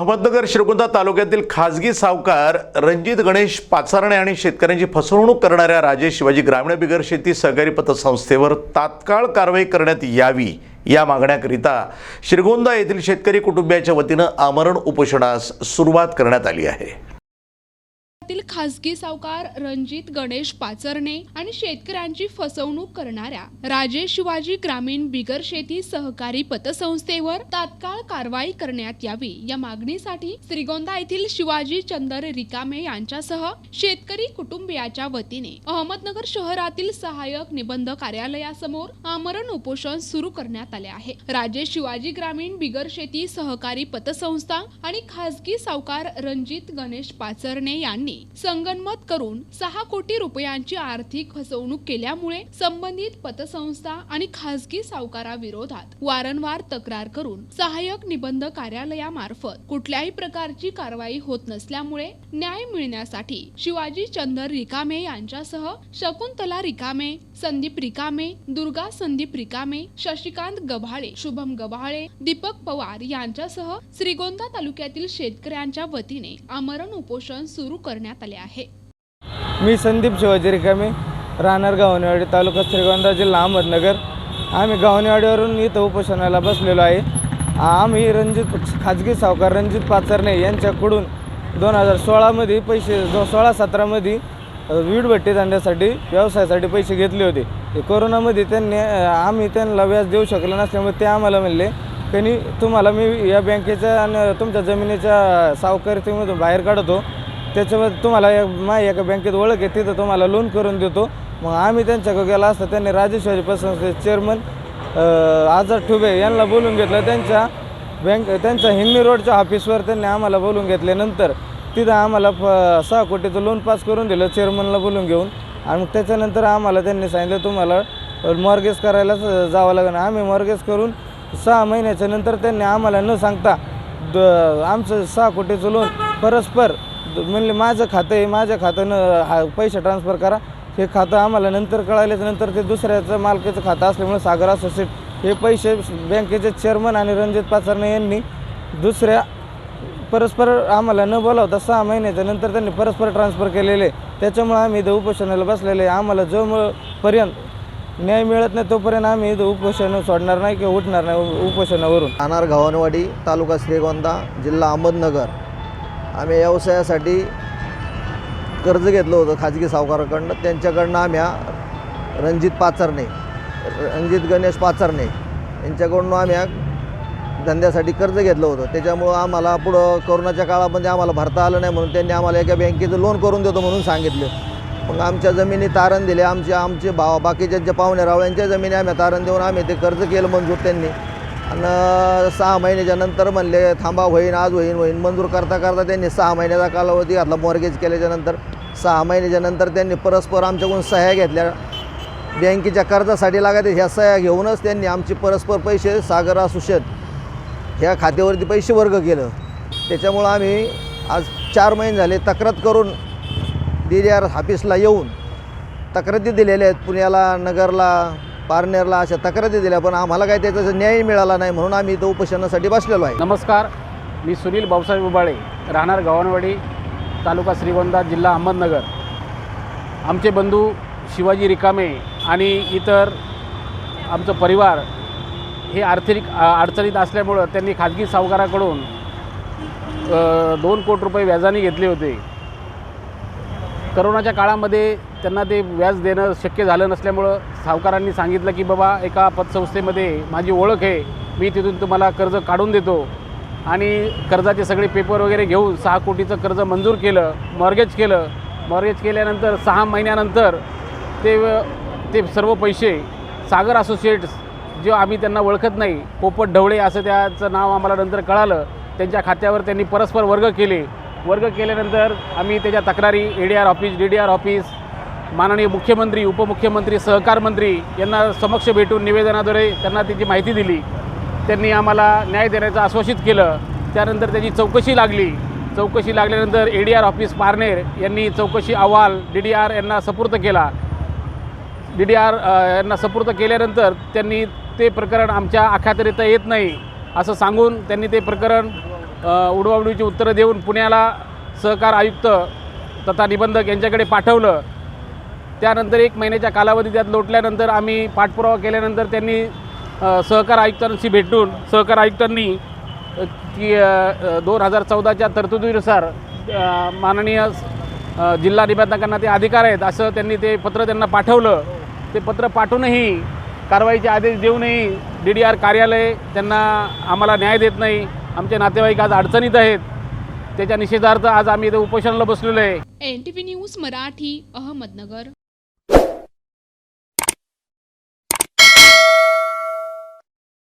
अहमदनगर श्रीगोंदा तालुक्यातील खाजगी सावकार रणजित गणेश पाचारणे आणि शेतकऱ्यांची फसवणूक करणाऱ्या राजेश शिवाजी ग्रामीण बिगर शेती सहकारी पतसंस्थेवर तात्काळ कारवाई करण्यात यावी या मागण्याकरिता श्रीगोंदा येथील शेतकरी कुटुंबियाच्या वतीनं आमरण उपोषणास सुरुवात करण्यात आली आहे. राज्यातील खासगी सावकार रणजित गणेश पाचरणे आणि शेतकऱ्यांची फसवणूक करणाऱ्या राजेश शिवाजी ग्रामीण बिगर शेती सहकारी पतसंस्थेवर तात्काळ कारवाई करण्यात यावी या मागणीसाठी श्रीगोंदा येथील शिवाजी चंदर रिकामे यांच्यासह शेतकरी कुटुंबियाच्या वतीने अहमदनगर शहरातील सहाय्यक निबंध कार्यालयासमोर आमरण उपोषण सुरू करण्यात आले आहे. राजेश शिवाजी ग्रामीण बिगर शेती सहकारी पतसंस्था आणि खासगी सावकार रणजित गणेश पाचरणे यांनी संगनमत करून सहा कोटी रुपयांची आर्थिक फसवणूक केल्यामुळे संबंधित पतसंस्था आणि खासगी सावकाराविरोधात वारंवार तक्रार करून सहाय्यक निबंध कार्यालयामार्फत कुठल्याही प्रकारची कारवाई होत नसल्यामुळे न्याय मिळण्यासाठी शिवाजी चंदर रिकामे यांच्यासह शकुंतला रिकामे संदीप रिकामे दुर्गा संदीप रिकामे शशिकांत गव्हाळे शुभम गव्हाळे दीपक पवार यांच्यासह श्रीगोंदा तालुक्यातील शेतकऱ्यांच्या वतीने आमरण उपोषण सुरू करण्यात आले आहे. मी संदीप शिवाजी रिकामे राहणार गावनेवाडी तालुका श्रीगोंदा जिल्हा अहमदनगर. आम्ही गावनेवाडीवरून इथं उपोषणाला बसलेलो आहे. आम्ही रणजित खाजगी सावकार रणजित पाचरणे यांच्याकडून दोन हजार सोळामध्ये पैसे जो सोळा सतरामध्ये वीडभट्टी धंद्यासाठी व्यवसायासाठी पैसे घेतले होते. ते कोरोनामध्ये त्यांनी आम्ही त्यांना व्याज देऊ शकलो नसल्यामुळे ते आम्हाला म्हणले त्यांनी तुम्हाला मी या बँकेच्या आणि तुमच्या जमिनीच्या सावकारीमधून बाहेर काढतो. त्याच्यामध्ये तुम्हाला एक- माझी एका बँकेत ओळख आहे तिथं तुम्हाला लोन करून देतो. मग आम्ही त्यांच्याकडे गेला असता त्यांनी राजेश्वरी पतसंस्थेचे चेअरमन आझाद ठुबे यांना बोलून घेतलं. त्यांच्या बँक त्यांच्या हिंगणी रोडच्या ऑफिसवर त्यांनी आम्हाला बोलून घेतल्यानंतर तिथं आम्हाला प सहा कोटीचं लोन पास करून दिलं चेअरमनला बोलून घेऊन. आणि मग त्याच्यानंतर आम्हाला त्यांनी सांगितलं तुम्हाला मॉर्गेज करायला जावं लागेल. आम्ही मॉर्गेज करून सहा महिन्याच्या नंतर त्यांनी आम्हाला न सांगता द आमचं सहा कोटीचं लोन परस्पर म्हणले माझं खातं आहे माझ्या खात्यानं हा पैसे ट्रान्सफर करा. हे खातं आम्हाला नंतर कळाल्याच्या नंतर ते दुसऱ्याचं मालकीचं खातं असल्यामुळे सागर असोसिएट हे पैसे बँकेचे चेअरमन आणि रणजित पाचारणे यांनी दुसऱ्या परस्पर आम्हाला न बोलावता सहा महिन्याच्या नंतर त्यांनी परस्पर ट्रान्सफर केलेले. त्याच्यामुळे आम्ही इथं उपोषणाला बसलेले आहे. आम्हाला जो पर्यंत न्याय मिळत नाही तोपर्यंत आम्ही इथं उपोषण सोडणार नाही किंवा उठणार नाही उपोषणावरून. अनार गव्हाणवाडी तालुका श्रीगोंदा जिल्हा अहमदनगर. आम्ही व्यवसायासाठी कर्ज घेतलं होतं खाजगी सावकाराकडनं. त्यांच्याकडनं आम्ही रणजित पाचरणे रणजित गणेश पाचरणे यांच्याकडून आम्ही हा धंद्यासाठी कर्ज घेतलं होतं. त्याच्यामुळं आम्हाला पुढं कोरोनाच्या काळामध्ये आम्हाला भरता आलं नाही म्हणून त्यांनी आम्हाला एका बँकेचं लोन करून देतो म्हणून सांगितलं. मग आमच्या जमिनी तारण दिले. आमचे आमचे भाव बाकीच्या ज्या पाहुणे रावळ्यांच्या जमिनी आम्ही तारण देऊन आम्ही ते कर्ज केलं मंजूर त्यांनी. आणि सहा महिन्याच्या नंतर म्हणले थांबा होईन आज होईन होईन. मंजूर करता करता त्यांनी सहा महिन्याचा कालावधी घातला मॉर्गेज केल्याच्यानंतर. सहा महिन्याच्या नंतर त्यांनी परस्पर आमच्याकडून सह्या घेतल्या. बँकेच्या कर्जासाठी लागत ह्या सह्या घेऊनच त्यांनी आमचे परस्पर पैसे सागर असू शेत ह्या खात्यावरती पैसे वर्ग केलं. त्याच्यामुळं आम्ही आज चार महिने झाले तक्रार करून डी डी आर ऑफिसला येऊन तक्रारी दिलेल्या आहेत. पुण्याला नगरला पारनेरला अशा तक्रारी दिल्या पण आम्हाला काही त्याचा न्याय मिळाला नाही म्हणून आम्ही इथं उपोषणासाठी बसलेलो आहे. नमस्कार. मी सुनील भाऊसाहेब उबाळे राहणार गव्हाणवाडी तालुका श्रीगोंदा जिल्हा अहमदनगर. आमचे बंधू शिवाजी रिकामे आणि इतर आमचं परिवार हे आर्थिक अडचणीत असल्यामुळं त्यांनी खाजगी सावकाराकडून दोन कोटी रुपये व्याजाने घेतले होते. करोनाच्या काळामध्ये त्यांना ते व्याज देणं शक्य झालं नसल्यामुळं सावकारांनी सांगितलं की बाबा एका पतसंस्थेमध्ये माझी ओळख आहे. मी तिथून तुम्हाला कर्ज काढून देतो. आणि कर्जाचे सगळे पेपर वगैरे घेऊन सहा कोटीचं कर्ज मंजूर केलं मॉर्गेज केलं. मॉर्गेज केल्यानंतर सहा महिन्यानंतर ते ते सर्व पैसे सागर असोसिएट्स जे आम्ही त्यांना ओळखत नाही पोपट ढवळे असं त्याचं नाव आम्हाला नंतर कळालं. त्यांच्या खात्यावर त्यांनी परस्पर वर्ग केले. वर्ग केल्यानंतर आम्ही त्याच्या तक्रारी A D R office D D R office माननीय मुख्यमंत्री उपमुख्यमंत्री सहकार मंत्री यांना समक्ष भेटून निवेदनाद्वारे त्यांना त्याची माहिती दिली. त्यांनी आम्हाला न्याय देण्याचं आश्वासित केलं. त्यानंतर त्याची चौकशी लागली. चौकशी लागल्यानंतर A D R office Parner यांनी चौकशी अहवाल डी डी आर यांना सपूर्त केला. डी डी आर यांना सपूर्त केल्यानंतर त्यांनी ते प्रकरण आमच्या अखात्रीत येत नाही असं सांगून त्यांनी ते प्रकरण अ, उडवाउडवीची उत्तरं देऊन पुण्याला सहकार आयुक्त तथा निबंधक यांच्याकडे पाठवलं. त्यानंतर एक महिन्याच्या कालावधी त्यात लोटल्यानंतर आम्ही पाठपुरावा केल्यानंतर त्यांनी सहकार आयुक्तांशी भेटून सहकार आयुक्तांनी की दोन हजार चौदाच्या तरतुदीनुसार माननीय जिल्हा निबंधकांना ते अधिकार आहेत असं त्यांनी ते पत्र त्यांना पाठवलं. ते पत्र पाठवूनही कारवाईचे आदेश देऊनही डी डी आर कार्यालय त्यांना आम्हाला न्याय देत नाही. आमचे नातेवाईक आज अडचणीत आहेत. त्याच्या निषेधार्थ आज आम्ही इथे उपोषणाला बसलेलो आहे. N T V news Marathi Ahmednagar.